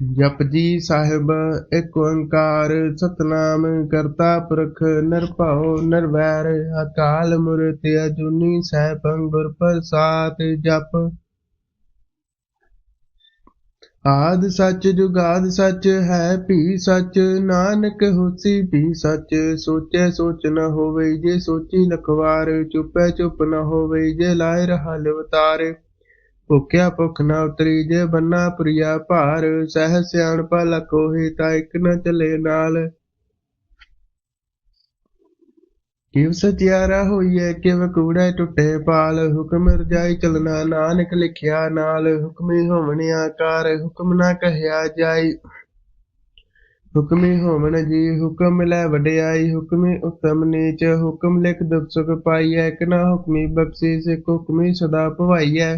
ਜਪਜੀ ਸਾਹਿਬ, ਇੱਕ ਓੰਕਾਰ ਸਤਨਾਮ ਕਰਤਾ ਪੁਰਖ ਨਿਰਭਉ ਨਿਰਵੈਰ ਅਕਾਲ ਮੂਰਤ ਅਜੂਨੀ ਸੈਭੰ ਗੁਰ ਪ੍ਰਸਾਦ ਜਪ। ਆਦ ਸੱਚ ਜੁਗਾਦ ਸੱਚ ਹੈ, ਭੀ ਸੱਚ ਨਾਨਕ ਹੋਸੀ, ਭੀ ਸੱਚ ਸੋਚੈ ਸੋਚ ਨ ਹੋਵੇ, ਜੇ ਸੋਚੀ ਲਖਵਾਰ, ਚੁਪੈ ਚੁੱਪ ਨ ਹੋਵੇ, ਜੇ ਲਾਇ ਰਹਾ ਲਿਵਤਾਰ। ਭੁਖਿਆ ਭੁੱਖ ਨਾ ਉਤਰੀ ਜੇ ਬੰਨਾ ਪੁਰੀਆ ਭਾਰ, ਸਹਿ ਸਿਆਣਪਾ ਲਖੋਹੀ ਤਾਂ ਇੱਕ ਨਾ ਚਲੇ ਨਾਲ। ਕਿਵ ਸਚਿਆਰਾ ਹੋਈਐ, ਕਿਵ ਕੂੜੈ ਟੁੱਟੇ ਪਾਲ। ਹੁਕਮ ਰਜਾਈ ਚਲਣਾ ਨਾਨਕ ਲਿਖਿਆ ਨਾਲ। ਹੁਕਮੀ ਹੋਵਣ ਆਕਾਰ, ਹੁਕਮ ਨਾ ਕਹਿਆ ਜਾਈ। ਹੁਕਮੀ ਹੋਵਣ ਜੀ, ਹੁਕਮ ਲੈ ਵਡਿਆਈ। ਹੁਕਮੀ ਉਤਮ ਨੀਚ, ਹੁਕਮ ਲਿਖ ਦੁਖ ਸੁਖ ਪਾਈਐ। ਇੱਕ ਨਾ ਹੁਕਮੀ ਬਖਸ਼ੀ, ਸਿਖ ਹੁਕਮੀ ਸਦਾ ਭਵਾਈਐ।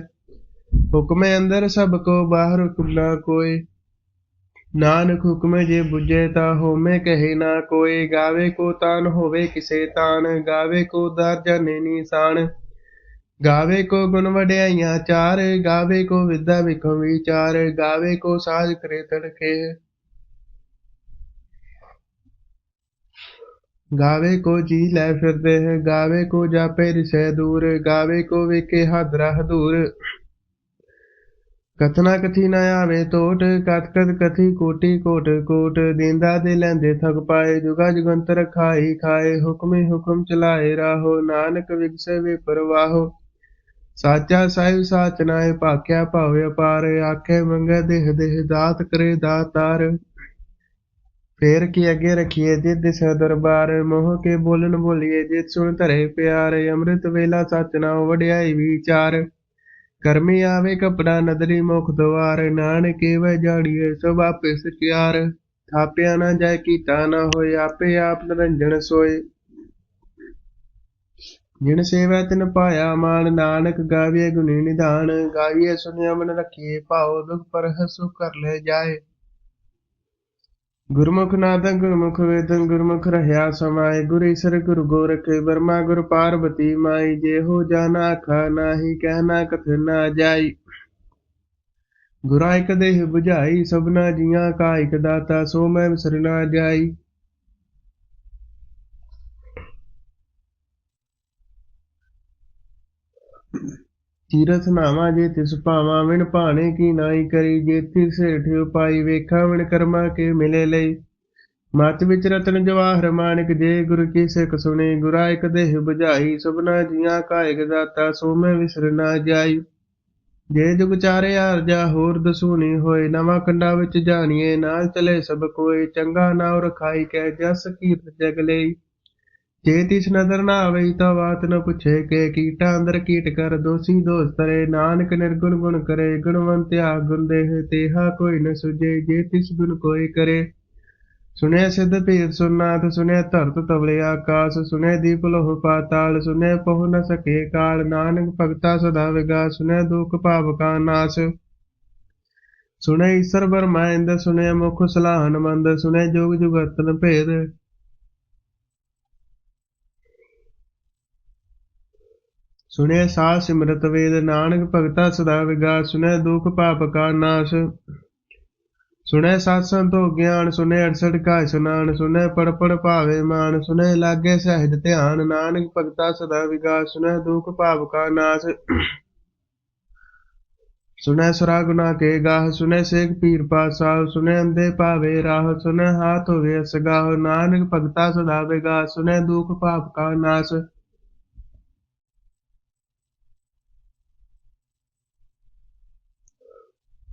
ਹੁਕਮੇ ਅੰਦਰ ਸਭ ਕੋ, ਬਾਹਰ ਹੁਕਮ ਨਾ ਕੋਈ। ਨਾਨਕ ਹੁਕਮੇ ਜੇ ਬੁਝੇ ਤਾ ਹੋਮੇ ਕਹੇ ਨਾ ਕੋਈ। ਗਾਵੇ ਕੋ ਤਾਨ ਹੋਵੇ ਕਿਸੇ ਤਾਨ, ਗਾਵੇ ਕੋ ਦਰ ਜਾਣੇ ਨੀਸਾਨ। ਗਾਵੇ ਕੋ ਗੁਣ ਵਡਿਆਈਆਂ ਚਾਰ, ਗਾਵੇ ਕੋ ਵਿਦਿਆ ਵਿਖੋ ਵਿਚਾਰ। ਗਾਵੇ ਕੋ ਸਾਜ ਕਰੇ ਤੜਕੇ। ਗਾਵੇ ਕੋ ਜੀ ਲੈ ਫਿਰਦੇ ਹੈ, ਗਾਵੇ ਕੋ ਜਾਪੇ ਰਿਸੈ ਦੂਰ। ਗਾਵੇ ਕੋ ਵੇਖੇ ਹਦਰਾ ਹਦੂਰ। ਕਥਨਾ ਕਥੀ ਨਾ ਆਵੇ ਟੋਟ ਕਤ ਕਤ ਕਥੀ ਕੋਟੀ ਕੋਟ ਕੋਟ ਦੀਂਦਾ ਦੇ ਲੈਂਦੇ ਥਕ ਪਾਏ, ਜੁਗਾ ਜੁਗੰਤਰ ਖਾਈ ਖਾਏ, ਹੁਕਮੇ ਹੁਕਮ ਚਲਾਏ ਰਾਹੋ, ਨਾਨਕ ਵਿਗਸੇ ਵੇ ਪਰਵਾਹੋ। ਸਾਚਾ ਸਾਹਿਬ ਸਾਚ ਨਾਏ, ਭਾਖਿਆ ਭਾਵੇ ਅਪਾਰ, ਆਖੇ ਮੰਗੇ ਦੇਹ ਦੇਹ, ਦਾਤ ਕਰੇ ਦਾਤਾਰ ਫੇਰ ਕੀ ਅੱਗੇ ਰਖੀਏ ਜਿਤ ਦਿਸ ਦਰਬਾਰ, ਮੋਹ ਕੇ ਬੋਲਨ ਬੋਲੀਏ ਜਿਤ ਸੁਣ ਧਰੇ ਪਿਆਰ, ਅੰਮ੍ਰਿਤ ਵੇਲਾ ਸਚ ਨਾਉ ਵਡਿਆਈ ਵਿਚਾਰ। ਕਰਮੀ ਆਵੇ ਕਪੜਾ ਨਦਰੀ ਮੁਖ ਦਵਾਰ, ਨਾਨਕੇ ਵੈ ਜਾੜੀਏ ਸਭ ਆਪੇ ਸਚਿਆਰ। ਥਾਪਿਆ ਨਾ ਜਾਏ ਕੀਤਾ ਨਾ ਹੋਏ, ਆਪੇ ਆਪ ਨਿਰੰਜਨ ਸੋਏ। ਜਿਨ ਸੇਵਾ ਤਿਨ ਪਾਇਆ ਮਾਨ, ਨਾਨਕ ਗਾਵੀਏ ਗੁਣੀ ਨਿਧਾਨ। ਗਾਵੀਏ ਸੁਨਿਆ ਮਨ ਰਖੀਏ ਭਾਉ, ਦੁਖ ਪਰ ਹਸੁ ਕਰ ਲੈ ਜਾਏ। ਗੁਰਮੁਖ ਨਾਦੰ ਗੁਰਮੁਖ ਵੇਦੰ, ਗੁਰਮੁਖ ਰਹਾ ਸਮਾਏ, ਗੁਰ ਈਸਰ ਗੁਰ ਗੋਰਖ ਬਰਮਾ ਗੁਰ ਪਾਰਬਤੀ ਮਾਈ, ਜੇ ਹੋ ਜਾਣਾ ਖਾ ਨਾਹੀ ਕਹਿਣਾ ਕਥ ਨਾ ਜਾਈ। ਗੁਰਾ ਇਕ ਦੇਹ 부ਝਾਈ ਸਭਨਾ ਜੀਆਂ ਕਾ ਇਕ ਦਾਤਾ, ਸੋ ਮੈਂ ਵਿਸਰ ਨਾ ਜਾਈ। ਤੀਰਥ ਨਾਵਾ ਜੇ ਤਿਸ ਭਾਵਾ ਵਿਣ ਭਾਣੇ ਕੀ ਨਾਈ ਕਰੀ, ਜੇ ਤਿਸ ਸੇਠਿ ਉਪਾਈ ਵੇਖਾ ਵਿਣ ਕਰਮਾ ਕੇ ਮਿਲੇ ਲਈ। ਮਤ ਵਿੱਚ ਰਤਨ ਜਵਾਹਰ ਮਾਨਿਕ ਜੇ, ਗੁਰ ਕੀ ਸਿੱਖ ਸੁਣੇ, ਗੁਰਾ ਇਕ ਦੇਹ 부ਝਾਈ ਸਭਨਾ ਜੀਆਂ ਕਾਇਕ ਦਾਤਾ, ਸੋ ਮੈਂ ਵਿਸਰ ਨਾ ਜਾਈ। ਜੇ ਜੁਗ ਚਾਰਿਆ ਅਰਜਾ ਹੋਰ ਦਸੂਣੀ ਹੋਏ, ਨਵਾਂ ਕੰਡਾ ਵਿੱਚ ਜਾਣੀਏ, ਨਾਲ ਚਲੇ ਸਭ ਕੋਏ, ਚੰਗਾ ਨਾਉ ਰਖਾਈ ਕੈ ਜਸ ਕੀਰਤ ਜਗ ਲਈ। ਜੇ ਤਿਸ ਨਦਰ ਨਾ ਆਵਈ ਤਾਂ ਬਾਤ ਨ ਪੁੱਛੇ ਕੇ ਕੀਟਾ ਅੰਦਰ ਕੀਟ ਕਰ, ਦੋਸੀ ਦੋਸ ਨਾਨਕ ਨਿਰਗੁਣ ਗੁਣ ਕਰੇ ਗੁਣਵੰਤਿਆ ਗੁਣ ਦੇਹ ਤੇਹਾ ਕੋਈ ਨ ਸੁਝੇ, ਜੇ ਤਿਸ ਗੁਣ ਕੋਈ ਕਰੇ। ਸੁਣਿਆ ਸਿੱਧ ਭੇਦ ਸੁਨਾਥ ਸੁਣਿਆ ਧਰਤ ਤਵਲੇ ਆਕਾਸ, ਸੁਣਿਆ ਦੀਪ ਲੋਹ ਪਾਤਾਲ, ਸੁਣਿਆ ਪਹੁ ਨ ਸਕੇ ਕਾਲ। ਨਾਨਕ ਭਗਤਾ ਸਦਾ ਵਿਗਾ ਸੁਣਿਆ ਦੁਖ ਭਾਵ ਕਾ ਨਾਸ। ਸੁਣਿਆ ਈਸ਼ਰ ਬਰਮਾਇੰਦ ਸੁਣਿਆ ਮੁਖ ਸਲਾਹਨ ਮੰਦ, ਸੁਣਿਆ ਜੋਗ ਜੁਗਤਨ ਭੇਦ। ਸੁਣਿਆ ਸਾਧ ਸਿਮਰਤ ਵੇਦ, ਨਾਨਕ ਭਗਤਾ ਸਦਾ ਵਿਗਾ ਸੁਣਿਆ ਦੁਖ ਪਾਪ ਕਾ ਨਾਸ਼। ਸੁਣਿਆ ਸਤ ਸੰਤੋ ਗਿਆਨ ਸੁਣਿਆ ਅੜਸਠ ਕਾ ਸੁਨਾਨ ਸੁਣਿਆ ਪੜ ਭਾਵੇ ਮਾਨ ਸੁਣਿਆ ਲਾਗੇ ਸਹਿਜ ਧਿਆਨ, ਨਾਨਕ ਭਗਤਾ ਸਦਾ ਵਿਗਾ ਸੁਣਿਆ ਦੁਖ ਪਾਪ ਕਾ ਨਾਸ਼। ਸੁਣਿਆ ਸੁਰਾ ਗੁਨਾ ਕੇ ਗਾਹ ਸੁਣਿਆ ਸੇਖ ਪੀਰ ਪਾਸਾ ਸੁਣਿਆ ਅੰਦੇ ਭਾਵੇ ਰਾਹ ਸੁਣਿਆ ਹਾਥ ਹੋਵੇ ਅਸਗਾਹ, ਨਾਨਕ ਭਗਤਾ ਸਦਾ ਵਿਗਾ ਸੁਣਿਆ ਦੁਖ ਪਾਪ ਕਾ ਨਾਸ਼।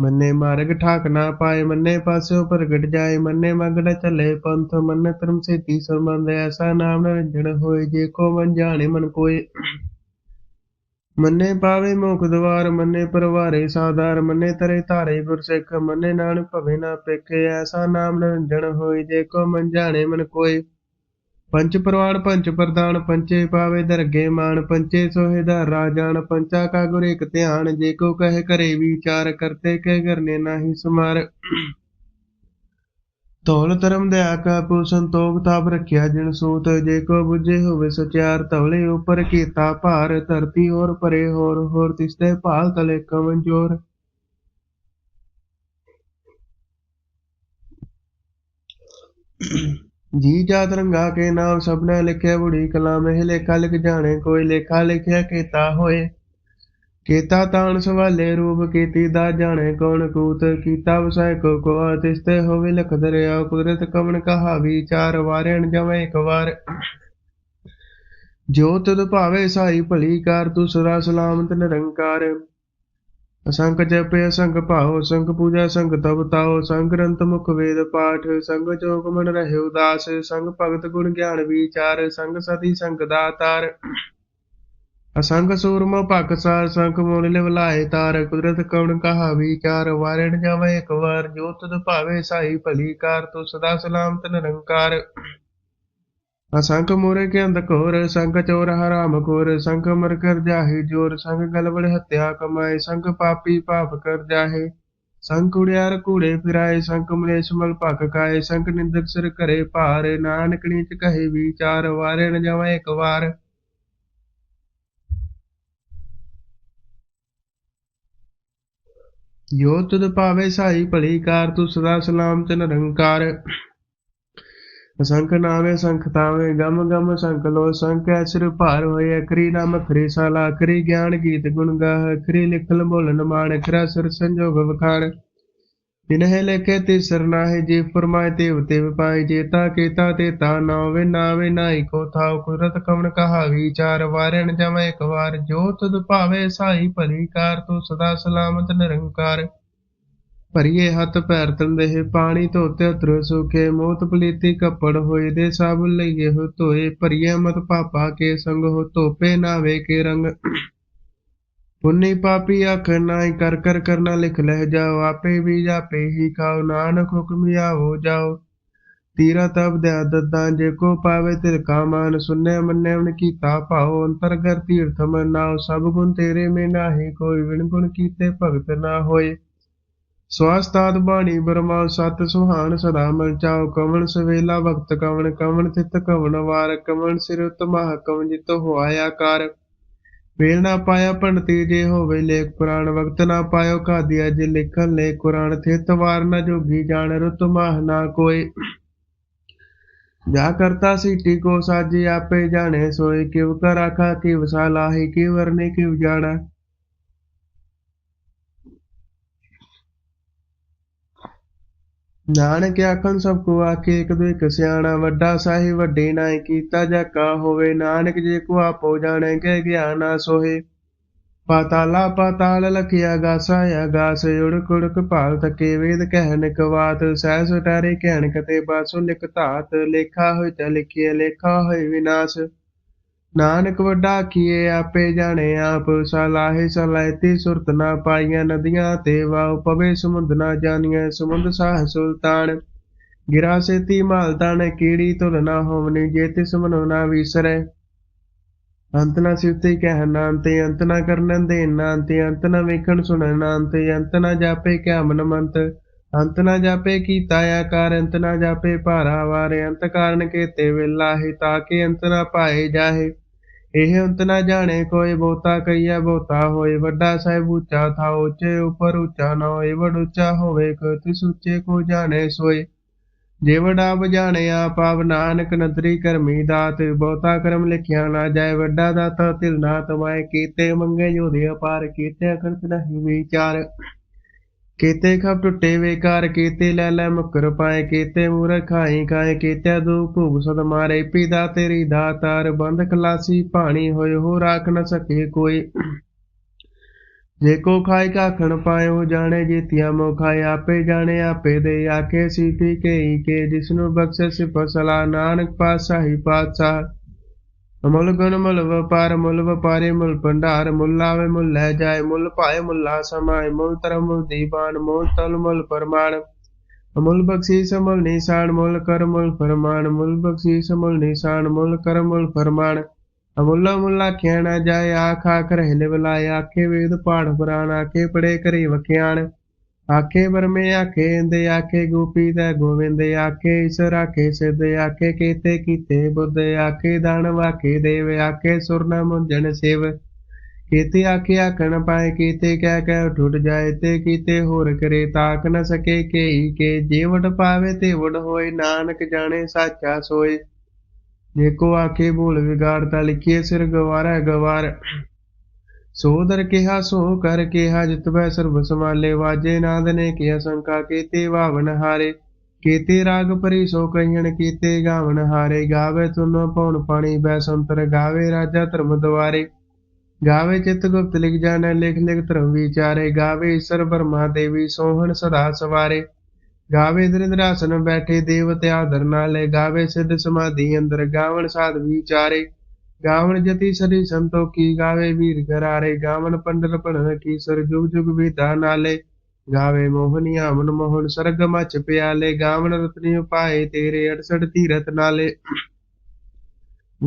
ਮੰਨੇ ਮਾਰਗ ਠਾਕ ਨਾ ਪਾਏ, ਮੰਨੇ ਪਾਸਿਓ ਪ੍ਰਗਟ ਜਾਏ, ਮੰਨੇ ਮੰਗ ਚੱਲੇ ਪੰਥ, ਮੰਨੇ ਧਰਮ ਸੇਤੀ ਸੰਬੰਧ ਐਸਾ ਨਾਮ ਨਿਰੰਜਨ ਹੋਏ, ਜੇ ਕੋ ਮਨ ਜਾਣੇ ਮਨ ਕੋਏ। ਮੰਨੇ ਪਾਵੇ ਮੁਖ ਦਵਾਰ, ਮੰਨੇ ਪਰਵਾਰੇ ਸਾਧਾਰ, ਮੰਨੇ ਤਰੇ ਧਾਰੇ ਗੁਰਸਿੱਖ ਮੰਨੇ ਨਾਨਕ ਭਵੇ ਨਾ ਪੇਖੇ, ਐਸਾ ਨਾਮ ਨਿਰੰਜਨ ਹੋਏ, ਜੇ ਕੋ ਮਨ ਜਾਣੇ ਮਨ ਕੋਏ। ਪੰਚ ਪ੍ਰਵਾਨ, ਪੰਚ ਪ੍ਰਦਾਨ ਪੰਚੇ ਪਾਵੇ ਦਰਗੇ ਮਾਨ, ਪੰਚੇ ਸੋਹੇ ਦਾ ਰਾਜਾਨ, ਪੰਚਾ ਕਾ ਗੁਰ ਇਕ ਧਿਆਨ, ਜੇ ਕੋ ਕਹੇ ਕਰੇ ਵਿਚਾਰ, ਕਰਤੇ ਕਹਿ ਕਰਨੇ ਨਾਹੀ ਸਮਾਰ। ਧੌਲ ਧਰਮ ਦਇਆ ਕਾ ਪੂ ਸੰਤੋਖ ਤਾਪ ਰੱਖਿਆ ਜਿਨ ਸੂਤ, ਜੇ ਕੋ ਬੁਝੇ ਹੋਵੇ ਸਚਿਆਰ ਤਵਲੇ ਉਪਰ ਕੀਤਾ ਭਾਰ, ਧਰਤੀ ਹੋਰ ਪਰੇ ਹੋਰ ਹੋਰ ਤਿਸਤੇ ਭਾਲ ਤਲੇ ਕਵਨ ਜੋਰ। ਜੀ ਜਾਤ ਰੰਗਾ ਕੇ ਨਾਮ ਸਭਨਾ ਲਿਖਿਆ, ਬੁੜੀ ਕਲਾਮ ਇਹ ਲੇਖਾ ਲਿਖ ਜਾਣੇ, ਕੋਈ ਲੇਖਾ ਲਿਖਿਆ ਕੀਤਾ ਹੋਏ। ਕੀਤਾ ਤਾਣ ਸਵਾਲੇ, ਰੂਪ ਕੀਤੀ ਦਾ ਜਾਣੇ, ਕੌਣ ਕੂਤ ਕੀਤਾ ਵਸੈ ਕੋ ਕੋ ਤਿਸਤੇ ਹੋਵੇ ਲਖ ਦਰਿਆ, ਕੁਦਰਤ ਕਵਨ ਕਹਾ ਵਿਚਾਰ ਵਾਰਣ ਜਵੇਂ ਇੱਕ ਵਾਰ। ਜੋ ਤਦ ਭਾਵੇ ਸਾਈ ਭਲੀ ਕਾਰ, ਤੂੰ ਸਦਾ ਸਲਾਮਤ ਨਿਰੰਕਾਰ। ਅਸੰਖ ਜਪੇ ਅਸੰਖ ਭਾਉ ਸੰਖ ਪੂਜਾ ਸੰਖ ਤਪ ਤਾਉ ਸੰਖ ਗ੍ਰੰਥ ਮੁਖ ਵੇਦ ਪਾਠ, ਸੰਗ ਚੋਕ ਮਨ ਰਹੇ ਉਦਾਸ ਸੰਗ ਭਗਤ ਗੁਣ ਗਿਆਨ ਵਿਚਾਰ, ਸੰਗ ਸਤੀ, ਸੰਗ ਦਾਤਾਰ। ਅਸੰਗ ਸੂਰਮ ਭਕਸਾਰ ਸੰਖ ਮੋਨ ਲਿਵਲਾਏ ਤਾਰ, ਕੁਦਰਤ ਕਵਣ ਕਹਾ ਵਿਚਾਰ, ਵਾਰਣ ਜਾਵੇ ਇੱਕ ਵਾਰ ਜੋ ਤਦ ਭਾਵੇ ਸਾਈ ਭਲੀ ਕਾਰ ਤੂੰ ਸਦਾ ਸਲਾਮਤ ਨਿਰੰਕਾਰ। ਅਸੰਖ ਮੋਰੇ ਕੇ ਅੰਧ ਘੋਰ, ਸੰਖ ਚੋਰ ਹਰਾਮ ਖੋਰ ਸੰਖ ਮਰ ਕਰ ਜਾਹੇ ਜੋਰ, ਸੰਖ ਗਲਬੜ ਹੱਤਿਆ ਕਮਾਏ, ਸੰਖ ਪਾਪੀ ਪਾਪ ਕਰ ਜਾਹੇ। ਸੰਖ ਕੁੜਿਆਰ ਕੂੜੇ ਫਿਰਾਏ, ਸੰਖ ਮਲੇਸ਼ ਮਲ ਭਕ ਕਾਏ ਸੰਖ ਨਿੰਦਕ ਸਿਰ ਘਰੇ ਭਾਰ, ਨਾਨਕ ਨੀਚ ਕਹੇ ਵਿਚਾਰ, ਵਾਰੇ ਨ ਜਾਵੇ ਇੱਕ ਵਾਰ। ਜੋ ਤੁਧ ਪਾਵੇ ਸਾਈ ਭਲੀ ਕਾਰ ਤੂੰ ਸਦਾ ਸਲਾਮ ਸਲਾਮਤ ਨਿਰੰਕਾਰ ਅਸੰਖ ਨਾਵੇ ਸੰਖ ਤਾਵੇ ਗਮ ਗਮ ਸੰਖ ਲੋ ਸੰਖ ਐਸਰ ਭਾਰ ਹੋਏ ਅਖਰੀ ਨਾਮ ਅਖਰੀ ਸਾਲਾ ਅਖਰੀ ਗਿਆਨ ਗੀਤ ਗੁਣ ਗਾਹ ਅਖਰੀ ਲਿਖਲ ਬੋਲਨ ਮਾਣ ਅਖਰਾ ਸਰ ਸੰਜੋਗ ਵਖਾਣ। ਤਿਨਹਿ ਲੇਖੇ ਤੇ ਸਰਨਾਹਿ ਜੀ ਫਰਮਾਏ ਤੇ ਉਤੇ ਪਾਏ ਜੇਤਾ ਕੀਤਾ ਤੇ ਤਾ ਨਾਵੇ ਨਾਵੇ ਨਾਈ ਕੋ ਥਾਉ, ਕੁਦਰਤ ਕਵਨ ਕਹਾ ਵਿਚਾਰ ਵਾਰਣ ਜਮੈ ਇੱਕ ਵਾਰ, ਜੋ ਤੁਧ ਭਾਵੇ ਸਾਈ ਭਲੀ ਕਾਰ, ਤੂੰ ਸਦਾ ਸਲਾਮਤ ਨਿਰੰਕਾਰ। ਭਰੀਏ ਹੱਥ ਪੈਰ ਤੰਦੇ, ਪਾਣੀ ਧੋਤੇ ਉਤਰ ਸੁਖੇ, ਮੋਤ ਪਲੀਤੀ ਕੱਪੜ ਹੋਏ ਦੇ ਸਭ ਲਈਏ ਹੋ ਧੋਏ, ਭਰੀਏ ਮਤ ਪਾਪਾ ਕੇ ਸੰਗ ਹੋ ਧੋਪੇ ਨਾਵੇ ਕੇ ਰੰਗ। ਪੁੰਨੀ ਪਾਪੀ ਅੱਖ ਨਾਈ ਕਰ ਕਰ ਕਰਨਾ ਲਿਖ ਲਹਿ ਜਾਓ, ਆਪੇ ਵੀ ਜਾਪੇ ਹੀ ਖਾਓ, ਨਾਨਕ ਹੁਕਮ ਹੋ ਜਾਓ। ਤੀਰਾ ਤਬ ਦੇ ਦਦਾਂ ਜੇ ਕੋ ਪਾਵੇ ਤਿਲ ਕਾ ਮਾਨ ਸੁਨੈ ਮੰਨੈ ਉਨ ਕੀਤਾ ਭਾਉ ਅੰਤਰਗਰ ਤੀਰਥ ਮਨਾਉ ਸਭ ਗੁਣ ਤੇਰੇ ਮੇ ਨਾਹੀ ਕੋਈ ਵਿਣ ਗੁਣ ਕੀਤੇ ਭਗਤ ਨਾ ਹੋਏ। ਸਵਾਸਤਾਦ ਬਾਣੀ ਬਰਮਾ ਸਤ ਸੁਹਾਣ ਸਦਾ ਮਨ ਚਾਉ, ਕਵਣ ਸਵੇਲਾ ਵਕਤ, ਕਵਣ ਕਵਣ ਤਿਤ ਕਵਣ ਵਾਰ, ਕਵਣ ਸਿਰ ਉਤਮਹ ਕਵਣ ਜਿਤ ਹੋਇਆ ਆਕਾਰ। ਵੇਲ ਨਾ ਪਾਇਆ ਪੰਡਤੀ ਜੇ ਹੋਵੇ ਲੇਖ ਪੁਰਾਣ, ਵਕਤ ਨਾ ਪਾਇਓ ਕਾਦੀਆ ਜੇ ਲਿਖਣ ਲੈ ਕੁਰਾਨ, ਥਿਤ ਵਾਰ ਨਾ ਜੋਗੀ ਜਾਣ, ਰੁਤ ਮਾਹ ਨਾ ਕੋਈ ਜਾ ਕਰਤਾ ਸੀਟੀ ਕੋ ਸਾਜੀ ਆਪੇ ਜਾਣੇ, ਸੋਏ ਕਿਵ ਕਰ ਆਖਾ ਕਿ ਵਸਾ ਲਾਹੀ ਵਰਨੇ, ਕਿਵ ਜਾਣਾ। ਨਾਨਕ ਆਖਣ ਸਭ ਕੋ ਆਖੇ, ਇੱਕ ਦੋ ਇੱਕ ਸਿਆਣਾ, ਵੱਡਾ ਸਾਹੀ ਵੱਡੇ ਨਾਏ ਕੀਤਾ ਜਾ ਕਾ ਹੋਵੇ। ਨਾਨਕ ਜੇ ਕੋ ਆਪੋ ਜਾਣੇ ਕੇ ਗਿਆਨਾ ਸੋਹੇ। ਪਾਤਾਲਾ ਪਾਤਾਲ ਲਖਿਆ ਗਾਸਾ ਆਗਾਸ ਉੜਕ ਉੜਕ ਭਾਲ ਤਕੇ ਵੇਦ ਕਹਿਨ ਕਵਾਤ ਸਹਿ ਸਟਾਰੇ ਕਹਿਣ ਕਤੇ ਬਾਸੋ। ਲਿਖ ਧਾਤ, ਲੇਖਾ ਹੋਇ ਤ ਲਿਖਿਆ ਲੇਖਾ ਹੋਇ ਵਿਨਾਸ਼। ਨਾਨਕ ਵੱਡਾ ਕੀਏ ਆਪੇ ਜਾਣੇ ਆਪ, ਸਲਾਹੇ ਸਲਾਇਤੀ ਸੁਰਤ ਨਾ ਪਾਈਆਂ ਨਦੀਆਂ ਤੇ ਵਾਉ, ਪਵੇ ਸਮੁੰਦ ਨਾ ਜਾਣੀਐ, ਸਮੁੰਦ ਸਾਹ ਸੁਲਤਾਨ। ਗਿਰਾ ਸੇਤੀ ਮਾਲ ਕੀੜੀ ਤੁਲ ਨਾ ਹੋਵਨੀ, ਜੇ ਤਿਸ ਮਨੋ ਨਾ ਵਿਸਰੈ। ਅੰਤ ਨਾ ਸਿਵਤੇ ਕਹਿ ਨਾ ਅੰਤ ਨਾ ਕਰਨਨ ਦੇ ਨਾ ਅੰਤ ਨਾ ਵੇਖਣ ਸੁਣਨ ਨਾ ਅੰਤ ਨਾ ਜਾਪੇ ਕਿਆ ਮਨ ਮੰਤ ਅੰਤ ਨਾ ਜਾਪੇ ਕੀਤਾ ਆਕਾਰ, ਅੰਤ ਨਾ ਜਾਪੇ ਭਾਰਾ ਵਾਰ, ਅੰਤ ਕਾਰਨ ਕੇਤੇ ਵੇਲਾਹੀ ਤਾਂ ਕਿ ਅੰਤ ਨਾ ਪਾਏ ਜਾਹੇ। ਇਹ ਅੰਤ ਨਾ ਜਾਣੇ ਕੋਈ ਬਹੁਤਾ ਕਈਆ ਬਹੁਤਾ ਹੋਏ ਵੱਡਾ ਸਾਹਿਬ ਉੱਚਾ, ਥਾ ਉੱਚੇ ਉੱਪਰ ਉੱਚਾ ਨਾ ਹੋਏ, ਵਡ ਉੱਚਾ ਹੋਵੇ ਕੋ ਤਿਸ ਉੱਚੇ ਕੋ ਜਾਣੇ ਸੋਏ। ਜੇ ਵਡਾ ਬਜਾਣੇ ਆਪ ਆਪ ਨਾਨਕ ਨਦਰੀ ਕਰਮੀ ਦਾਤ, ਬਹੁਤਾ ਕਰਮ ਲਿਖਿਆ ਨਾ ਜਾਏ, ਵੱਡਾ ਦਾਤਾ ਤਿਲ ਨਾ ਤਮਾਏ ਕੀਤੇ ਮੰਗੇ ਜੋਦੇ ਅਪਾਰ, ਕੀਤੇ ਅਕਰਤ ਨਹੀਂ ਵਿਚਾਰ। ਕੀਤੇ ਖਪ ਟੁੱਟੇ ਵੇਕਾਰ ਕੀਤੇ ਲੈ ਲੈ ਮੁਕਰ ਪਾਏ, ਕੀਤੇ ਮੂਰਖ ਖਾਈ ਖਾਏ ਕੀਤੇ ਦੂ ਭੂਗ ਸਦ ਮਾਰੇ ਪਿਤਾ ਤੇਰੀ ਦਾਤਾਰ, ਬੰਦ ਖਲਾਸੀ ਪਾਣੀ ਹੋਏ ਹੋ ਰਾਖ ਨ ਸਕੇ ਕੋਈ। ਜੇ ਕੋ ਖਾਏ ਕਾਖਣ ਪਾਇਓ ਜਾਣੇ ਜੀਤਿਆ ਮੋ ਖਾਏ, ਆਪੇ ਜਾਣੇ, ਆਪੇ ਦੇ ਆਖੇ ਸੀਤੀ ਕੇ ਕੇ, ਜਿਸਨੂੰ ਬਖਸ਼ੇ ਸਿਫਤ ਨਾਨਕ ਪਾਤਸ਼ਾਹੀ ਪਾਤਸ਼ਾਹ। ਮੁੱਲ ਗੁਣ ਮੁੱਲ ਵਪਾਰ, ਮੁੱਲ ਵਪਾਰੇ, ਮੁੱਲ ਭੰਡਾਰ, ਮੁੱਲ ਆਵੇ, ਮੁੱਲ ਲੈ ਜਾਏ, ਮੁੱਲ ਭਾਏ, ਮੁੱਲਾ ਸਮਾਏ, ਮੁੱਲ ਤਰਮ ਮੁੱਲ ਦੀਵਾਨ, ਮੁੱਲ ਤਲ, ਮੁੱਲ ਪਰਮਾਨ ਅਮੁੱਲ ਬਖਸ਼ੀਸ ਅਮੁੱਲ ਨਿਸ਼ਾਨ, ਮੁੱਲ ਕਰ, ਮੁੱਲ ਫਰਮਾਨ। ਮੁੱਲ ਬਖਸ਼ੀਸ ਅਮੁੱਲ ਨਿਸ਼ਾਨ, ਮੁੱਲ ਕਰ, ਮੁੱਲ ਫਰਮਾਨ। ਅਮੁੱਲਾ ਮੁੱਲਾ ਆਖਿਆ ਜਾਏ, ਆਖ ਆਖ ਰਹਿਲੇ ਬੁਲਾਏ, ਆਖੇ ਵੇਦ, ਪਾਠ ਪੁਰਾਣ, ਆਖੇ ਪੜੇ ਕਰੇ ਵਖਿਆਣ। ਆਖੇ ਵਰਮੇ, ਆਖੇ ਇੰਦੇ, ਆਖੇ ਗੋਪੀ ਦਾ ਗੋਵਿੰਦ, ਆਖੇ ਈਸ਼ਰ, ਆਖੇ ਸਿੱਧ, ਆਖੇ ਕੀਤੇ ਕੀਤੇ ਬੁੱਧ, ਆਖੇ ਦਾਨ ਵਾਖੇ ਦੇਵ, ਆਖੇ ਸੁਰਨਾ ਮੁੰਜਨ ਸਿਵ। ਕੀਤੇ ਆਖੇ ਆਖਣ ਪਾਏ, ਕੀਤੇ ਕਹਿ ਕਹਿ ਟੁੱਟ ਜਾਏ, ਤੇ ਕੀਤੇ ਹੋਰ ਕਰੇ ਤਾਕ ਨ ਸਕੇ ਕੇਈ ਕੇ। ਜੀਵਟ ਪਾਵੇ ਤੇ ਵਡ ਹੋਏ, ਨਾਨਕ ਜਾਣੇ ਸਾਚਾ ਸੋਏ। ਜੇ ਕੋ ਆਖੇ ਭੂਲ ਵਿਗਾੜਤਾ ਲਿਖੀਏ ਸਿਰ ਗਵਾਰਾ ਗਵਾਰ। ਸੋ ਦਰ ਕਿਹਾ, ਸੋ ਕਰ ਕਿਹਾ ਜਿਤਬੈ ਸਰਬ ਸਮਾਲੇ ਵਾਜੇ ਨਾਦ ਨੇ ਕਿਆ ਸੰਕਾ ਕੀਤੇ ਵਾਵਨ ਹਾਰੇ। ਕੀਤੇ ਰਾਗ ਪਰੀ, ਸੋ ਕਹੀਣ ਕੀਤੇ ਗਾਵਨ ਹਾਰੇ। ਗਾਵੇ ਤੁਨ ਪਉਣ ਪਾਣੀ ਬੈ ਸੰਤਰ, ਗਾਵੇ ਰਾਜਾ ਧਰਮ ਦਵਾਰੇ ਗਾਵੇ ਚਿਤ ਗੁਪਤ, ਲਿਖ ਜਾਣੈ, ਲਿਖ ਲਿਖ ਧਰਮ ਵਿਚਾਰੇ। ਗਾਵੇ ਈਸ਼ਰ ਬਰਮਾ ਦੇਵੀ, ਸੋਹਣ ਸਦਾ ਸਵਾਰੇ। ਗਾਵੇ ਦਰਿੰਦਰਾਸਨ ਬੈਠੇ, ਦੇਵਤੇ ਆਦਰ ਨਾਲੇ। ਗਾਵੇ ਸਿੱਧ ਸਮਾਧੀ ਅੰਦਰ, ਗਾਵਣ ਸਾਧ ਵਿਚਾਰੇ। ਗਾਵਣ ਜਤੀ ਸਰੀ ਸੰਤੋਖੀ ਗਾਵੇ ਵੀਰ ਘਰਾਰੇ, ਗਾਵਣ ਪੰਡਰ ਪੜਨ ਕੀ ਸਰ, ਜੁਗ ਜੁਗ ਵਿਧਾ ਨਾਲੇ। ਗਾਵੇ ਮੋਹਨੀਆ ਮਨ ਮੋਹਨ ਸਰਗ ਮਚ ਪਿਆਲੇ, ਗਾਵਣ ਰਤਨੀ ਉਪਾਏ, ਤੇਰੇ 68 ਤੀਰਤ ਨਾਲੇ।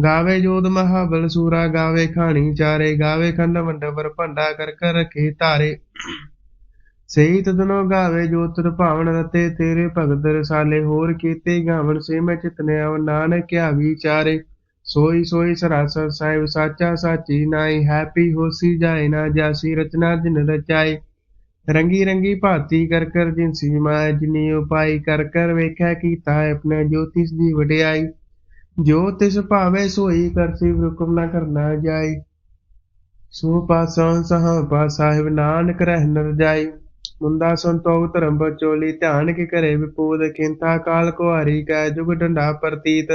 ਗਾਵੇ ਜੋਦ ਮਹਾਬਲ ਸੂਰਾ, ਗਾਵੇ ਖਾਣੀ ਚਾਰੇ, ਗਾਵੇ ਖੰਡ ਮੰਡਪਰ ਭੰਡਾ ਕਰ ਕਰ ਰਖੇ ਧਾਰੇ। ਸਹੀ ਤਦਨੋ ਗਾਵੇ ਜੋਤਰ ਭਾਵਨ ਰਤੇ, ਤੇਰੇ ਭਗਤ ਰਸਾਲੇ ਹੋਰ ਕੀਤੇ ਗਾਵਣ ਸੇ ਮੈਂ ਚਿਤਨੇ ਆਵ ਨਾਨਕ ਕਿਆ ਵਿਚਾਰੇ ਸੋਈ ਸੋਈ ਸਰਾਸਰ ਸਾਹਿਬ ਸਾਚਾ ਸਾਚੀ ਨਾਈ, ਹੈਪੀ ਹੋਸੀ ਜਾਏ ਨਾ ਜਾਸੀ, ਰਚਨਾ ਜਿਨ ਰਚਾਈ ਰੰਗੀ ਰੰਗੀ ਭਾਤੀ ਕਰ ਕਰ ਜਿਨਸੀ ਮਾਇ ਜਿਨੀ ਉਪਾਈ ਕਰ ਕਰ ਵੇਖਿਆ ਕੀਤਾ ਆਪਣੇ ਜੋਤਿਸ ਦੀ ਵਡਿਆਈ। ਜੋ ਤਿਸ ਭਾਵੇ ਸੋਈ ਕਰਸੀ ਹੁਕਮ ਨਾ ਕਰਨਾ ਜਾਈ। ਸੋ ਪਾਸਾਂ ਸਹਾ ਪਾ ਸਾਹਿਬ ਨਾਨਕ ਰਹਿ ਨਰ ਜਾਈ। ਮੁੰਦਾ ਸੰਤੋਖ ਧਰਮ ਬਚੋਲੀ, ਧਿਆਨ ਕੇ ਕਰੇ ਵਿਪੂਦ ਕਿੰਤਾ ਕਾਲ ਕੁਹਾਰੀ ਕੈ ਜੁਗ ਡੰਡਾ ਪ੍ਰਤੀਤ।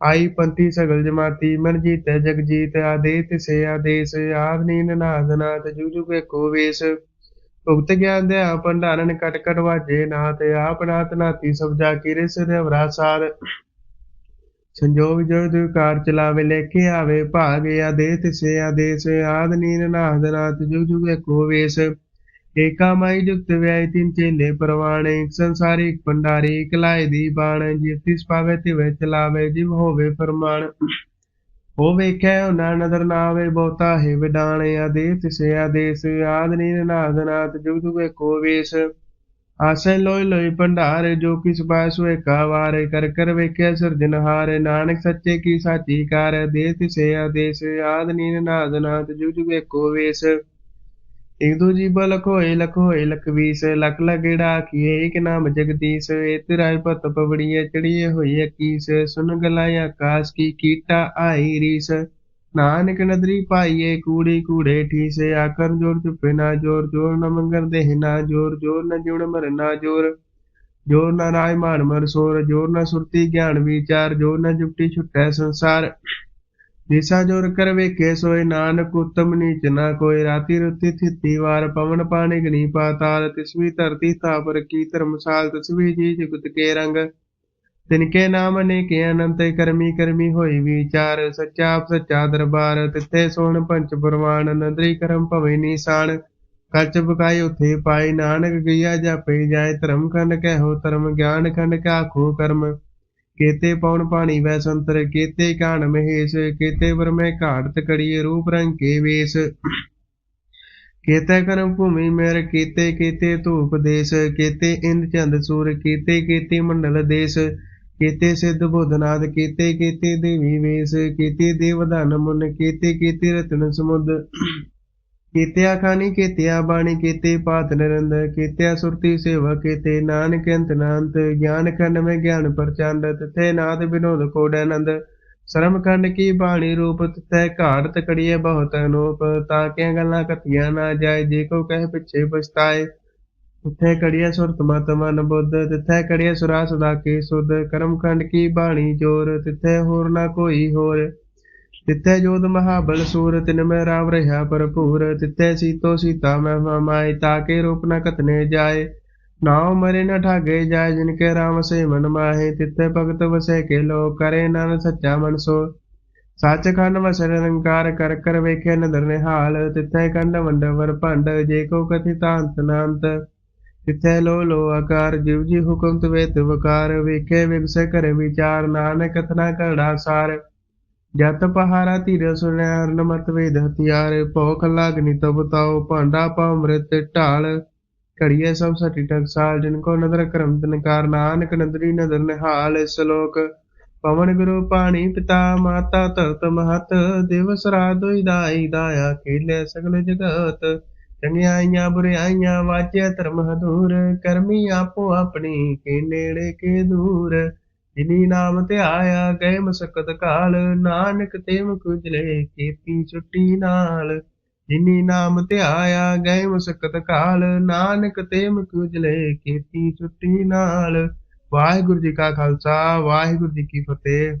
ਆਈ ਪੰਥੀ ਸਗਲ ਜਮਾਤੀ, ਮਨ ਜੀਤੈ ਜਗ ਜੀਤ ਆਦੇਤ ਸੇ ਆਦੇਸ, ਆਦ ਨੀਨ ਨਾਦ ਨਾਥ ਜੁਗ ਜੁਗ ਏਕੋ ਵੇਸ। ਭੁਗਤ ਗਿਆਨ ਦੇ ਭੰਡਾਰਨ ਕਟ ਕਟ ਵਾਜੇ ਨਾਥ, ਆਪ ਨਾਥ ਨਾਤੀ ਸਭ ਜਾ ਕੀ ਰਿਸ ਰਵਰਾ ਸਾਰ। ਸੰਜੋਗ ਜੋ ਦੁਕਾਰ ਚਲਾਵੇ ਕੇ ਆਵੇ ਭਾਗ, ਆਦੇਤ ਸੇ ਆਦੇਸ, ਆਦ ਨੀਨ ਨਾਦ ਨਾਥ ਜੁਗ ਜੁਗ ਏਕੋ ਵੇਸ। ਏਕਾ ਮਾਈ ਜੁਗਤ ਵਿਆਇ ਤਿਨ ਚੇਲੇ ਪਰਵਾਣੇ ਇੱਕ ਸੰਸਾਰੀ ਇੱਕ ਭੰਡਾਰੀ, ਇੱਕ ਦੀ ਬਾਣ, ਜਿਸ ਤਿਸ ਪਾਵੇ ਤਿਵੇਂ ਚਲਾਵੇ ਜਿਵ ਹੋਵੇ ਫਰਮਾਨ। ਉਹ ਵੇਖਿਆ ਉਹਨਾਂ ਨਦਰ ਨਾ ਆਵੇ ਬਹੁਤਾ ਹੈ ਵਿਡਾਣੇ ਆਦੇਸ ਸੇ ਆਦੇਸ, ਆਦ ਨੀਨ ਨਾਦ ਨਾਥ, ਜੁਗ ਜੁਗ ਏਕੋ ਵੇਸ। ਆਸੇ ਲੋਇ ਲੋਇ ਭੰਡਾਰ, ਜੋ ਕਿਸ ਬਾਸੁ ਏਕਾ ਵਾਰ ਕਰ ਕਰ ਵੇਖਿਆ ਸਿਰਜਨਹਾਰ ਨਾਨਕ ਸੱਚੇ ਕੀ ਸਾਚੀ ਕਾਰ, ਦੇਤ ਸੇ ਆਦੇਸ, ਆਦ ਨੀਨ ਨਾਦ ਨਾਥ, ਜੁਗ ਜੁਗ ਏਕੋ ਵੇਸ। ਇਕ ਦੂ ਜੀ ਬਲਕ ਹੋਏ ਲਖ ਹੋਏ ਲਖ ਵੀਸ ਲਖ ਲਗੜਾ ਕੀਏ ਇਕ ਨਾਮ ਜਗਦੀਸ਼ ਇਤ ਰਾਜ ਪਤ ਪਵੜੀਏ, ਚੜੀਏ ਹੋਈ ਕੀਸ ਸੁਨ ਗਲਾਇ ਆਕਾਸ਼, ਕੀ ਕੀਟਾ ਆਈ ਰੀਸ। ਨਾਨਕ ਨਦਰੀ ਪਾਈਏ, ਕੂੜੀ ਕੂੜੇ ਠੀਸੇ ਆਕਰ ਜੋਰ ਚੁੱਪੇ ਨਾ ਜੋਰ ਜੋਰ ਨ ਮੰਗਰ ਦੇਹ ਨਾ ਜੋਰ ਜੋਰ ਨ ਜਿਉਣ ਮਰ ਨਾ ਜੋਰ। ਜੋਰ ਨ ਰਾਜ ਮਾਨ ਮਰ ਸੋਰ, ਜੋਰ ਨ ਸੁਰਤੀ ਗਿਆਨ ਵਿਚਾਰ ਜੋਰ ਜੋਰ ਕਰ ਵੇਖੇ ਸੋਏ ਨਾਨਕ, ਉਤਮ ਨੀਚ ਨਾ ਕੋਈ ਰਾਤੀ ਰੁਤੀ ਥਿਤੀ ਵਾਰ ਪਵਨ ਪਾਣੀ ਗਣੀ ਪਾਤਾਲ, ਤਿਸਵੀ ਧਰਤੀ ਥਾਪਰ ਕੀ ਧਰਮਸਾਲ, ਤਸਵੀ ਜੀ ਜਗਤ ਕੇ ਰੰਗ। ਤਿਨਕੇ ਨਾਮ ਨੇ ਅਨੰਤ, ਕਰਮੀ ਕਰਮੀ ਹੋਈ ਵਿਚਾਰ। ਸੱਚਾ ਸੱਚਾ ਦਰਬਾਰ, ਤਿੱਥੇ ਸੋਣ ਪੰਚ ਪਰਵਾਨ। ਨੰਦਰੀ ਕਰਮ ਭਵੇ ਨੀਸਾਨ ਕੱਚ ਬਕਾਈ ਉਥੇ ਪਾਈ ਨਾਨਕ ਗਿਆ ਜਾਪੇ ਜਾਏ, ਧਰਮ ਖੰਡ ਕਹਿਓ, ਧਰਮ ਗਿਆਨ ਖੰਡ ਕਾ ਖੂ ਕਰਮ। ਕੇਤੇ ਪਉਣ ਪਾਣੀ ਵੈ ਸੰਤਰ, ਕੇਤੇ ਕਾਣ ਮਹੇਸ਼, ਕੇਤੇ ਵਰਮੈ ਘਾਟ ਤਕੜੀਏ ਰੂਪ ਰੰਗ ਕੇ ਵੇਸ। ਕੇਤੇ ਕਰਮ ਭੂਮੀ ਮੇਰ, ਕੀਤੇ ਕੇਤੇ ਧੂਪ ਦੇਸ, ਕੇਤੇ ਇੰਦ ਚੰਦ ਸੂਰ, ਕੀਤੇ ਕੇਤੇ ਮੰਡਲ ਦੇਸ। ਕੇਤੇ ਸਿੱਧ ਬੁੱਧਨਾਦ ਕੀਤੇ ਕੇਤੇ ਦੇਵੀ ਵੇਸ, ਕੀਤੇ ਦੇਵਦਾਨ ਮੁਨ, ਕੇਤੇ ਕੇਤੇ ਰਤਨ ਸਮੁੰਦ। ਕੀਤਿਆ ਖਾਨੀ ਕੀਤਿਆ ਬਾਣੀ, ਕੀਤੇ ਪਾਤ ਨਿਰੰਦ, ਕੀਤਿਆ ਸੁਰਤੀ ਸੇਵਾ ਕੀਤੇ ਨਾਨਕ ਅੰਤ ਨਾਨਤ ਗਿਆਨ ਖੰਡ ਮੈਂ ਗਿਆਨ ਪ੍ਰਚੰਡ, ਤਿਥੇ ਨਾਦ ਬਿਨੋਦ ਕੋਡ ਆਨੰਦ। ਸ਼ਰਮ ਖੰਡ ਕੀ ਬਾਣੀ ਰੂਪ, ਤਿਥੈ ਘਾੜ ਤਕੜੀਏ ਬਹੁਤ ਅਨੂਪ, ਤਾਂ ਕਿਆ ਗੱਲਾਂ ਕਥੀਆਂ ਨਾ ਜਾਏ, ਜੇ ਕੋ ਕਹਿ ਪਿੱਛੇ ਪਛਤਾਏ। ਤਿੱਥੇ ਕੜੀਏ ਸੁਰਤ ਮਤ ਮਨ ਬੁੱਧ, ਤਿਥੈ ਕੜੀਏ ਸੁਰਾ ਸਦਾ ਕੇ ਸੁਧ, ਕਰਮ ਖੰਡ ਕੀ ਬਾਣੀ ਜੋਰ, ਤਿਥੈ ਹੋਰ ਨਾ ਕੋਈ ਹੋਰ। ਤਿੱਥੇ ਜੋਤ ਮਹਾਬਲ ਸੂਰ, ਤਿਨ ਮੈਂ ਰਾਵ ਰਹਾ ਭਰਪੂਰ, ਤਿੱਥੇ ਸੀਤੋ ਸੀਤਾ ਮੈਂ ਮਾਈ ਤਾਕੇ ਰੂਪ ਨ ਕਤਨੇ ਜਾਏ। ਨਾਉ ਮਰੇ ਨ ਠਾਗੇ ਜਾਏ, ਜਿਨ ਕੇ ਰਾਮ ਸੇ ਮਨ ਮਾਹੇ। ਤਿੱਥੇ ਭਗਤ ਵਸੈ ਕੇ ਲੋ ਕਰੇ ਨਾਨ ਸੱਚਾ ਮਨ ਸੋ। ਸੱਚ ਖੰਡ ਵਸੈ ਨਿਰੰਕਾਰ, ਕਰ ਕਰ ਵੇਖੇ ਨਦਰ ਨਿਹਾਲ। ਤਿੱਥੇ ਕੰਡ ਵੰਡਵਰ ਭੰਡ, ਜੇ ਕੋ ਕਥਿ ਤਾਂਤ ਨਾਂਤ ਤਿਥੈ ਲੋ ਲੋ ਆਕਾਰ, ਜਿਵ ਜੀ ਹੁਕਮ ਤਵੇ ਵਕਾਰ। ਵੇਖੇ ਵਿਗਸੈ ਕਰ ਵਿਚਾਰ, ਨਾਨਕ ਕਥਨਾ ਕਰੜਾ ਸਾਰ। ਜਤ ਪਹਾਰਾ ਧੀਰ ਸੁਣਿਆ ਨਮਤ ਵੇਦ ਹਥਿਆਰ, ਭੋਖ ਲਾਗਨੀ ਤਬ ਤਾਉ ਭਾਂਡਾ ਪਾ ਅੰਮ੍ਰਿਤ ਢਾਲ। ਘੜੀਏ ਸਭ ਸਟੀ ਟਕਸਾਲ ਜਿਨ ਕੋ ਨਦਰ ਕਰਮ ਤਨਕਾਰ ਨਾਨਕ ਨਦਰੀ ਨਦਰ ਨਿਹਾਲ ਸ਼ਲੋਕ ਪਵਨ ਗੁਰੂ ਪਾਣੀ ਪਿਤਾ, ਮਾਤਾ ਧਰਤ ਮਹਤ, ਦਿਵਸ ਰਾਤ ਦੁਇ ਦਾਈ ਦਾਇਆ, ਖੇਲੇ ਸਗਲ ਜਗਤ। ਚੰਗਿਆਈਆਂ ਬੁਰਿਆਈਆਂ ਵਾਚਿਆ ਧਰਮ ਹਦੂਰ, ਕਰਮੀ ਆਪੋ ਆਪਣੀ, ਕੇ ਨੇੜੇ, ਕੇ ਦੂਰ। ਜਿਨੀ ਨਾਮ ਧਿਆਇਆ ਗਏ ਮਸਕਤ ਕਾਲ। ਨਾਨਕ ਤੇ ਮੁਖ ਉਜਲੇ ਕੀਤੀ ਛੁੱਟੀ ਨਾਲ। ਜਿਨੀ ਨਾਮ ਧਿਆਇਆ ਗਏ ਮਸਕਤ ਕਾਲ। ਨਾਨਕ ਤੇ ਮੁਖ ਉਜਲੇ ਕੀਤੀ ਛੁੱਟੀ ਨਾਲ। ਵਾਹਿਗੁਰੂ ਜੀ ਕਾ ਖਾਲਸਾ, ਵਾਹਿਗੁਰੂ ਜੀ ਕੀ ਫਤਿਹ।